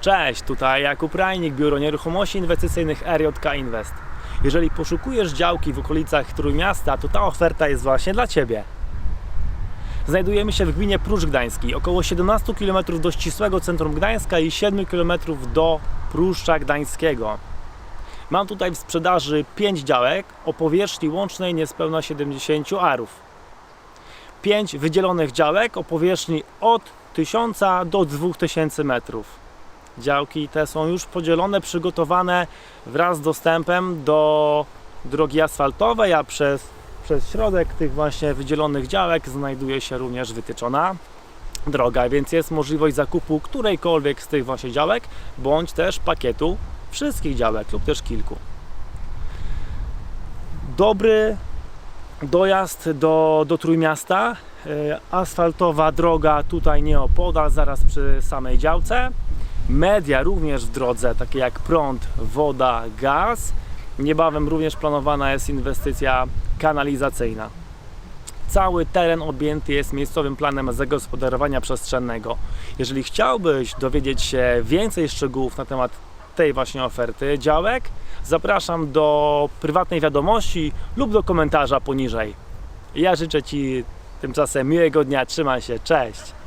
Cześć, tutaj Jakub Rajnik, Biuro Nieruchomości Inwestycyjnych RJK Invest. Jeżeli poszukujesz działki w okolicach Trójmiasta, to ta oferta jest właśnie dla Ciebie. Znajdujemy się w gminie Pruszcz Gdański, około 17 km do ścisłego centrum Gdańska i 7 km do Pruszcza Gdańskiego. Mam tutaj w sprzedaży 5 działek o powierzchni łącznej niespełna 70 arów. 5 wydzielonych działek o powierzchni od 1000 do 2000 metrów. Działki te są już podzielone, przygotowane wraz z dostępem do drogi asfaltowej, a przez, przez środek tych właśnie wydzielonych działek znajduje się również wytyczona droga, więc jest możliwość zakupu którejkolwiek z tych właśnie działek, bądź też pakietu wszystkich działek lub też kilku. Dobry dojazd do, do Trójmiasta, e, asfaltowa droga tutaj nieopodal, zaraz przy samej działce. Media również w drodze, takie jak prąd, woda, gaz. Niebawem również planowana jest inwestycja kanalizacyjna. Cały teren objęty jest miejscowym planem zagospodarowania przestrzennego. Jeżeli chciałbyś dowiedzieć się więcej szczegółów na temat tej właśnie oferty działek, zapraszam do prywatnej wiadomości lub do komentarza poniżej. Ja życzę Ci tymczasem miłego dnia, trzymaj się, cześć!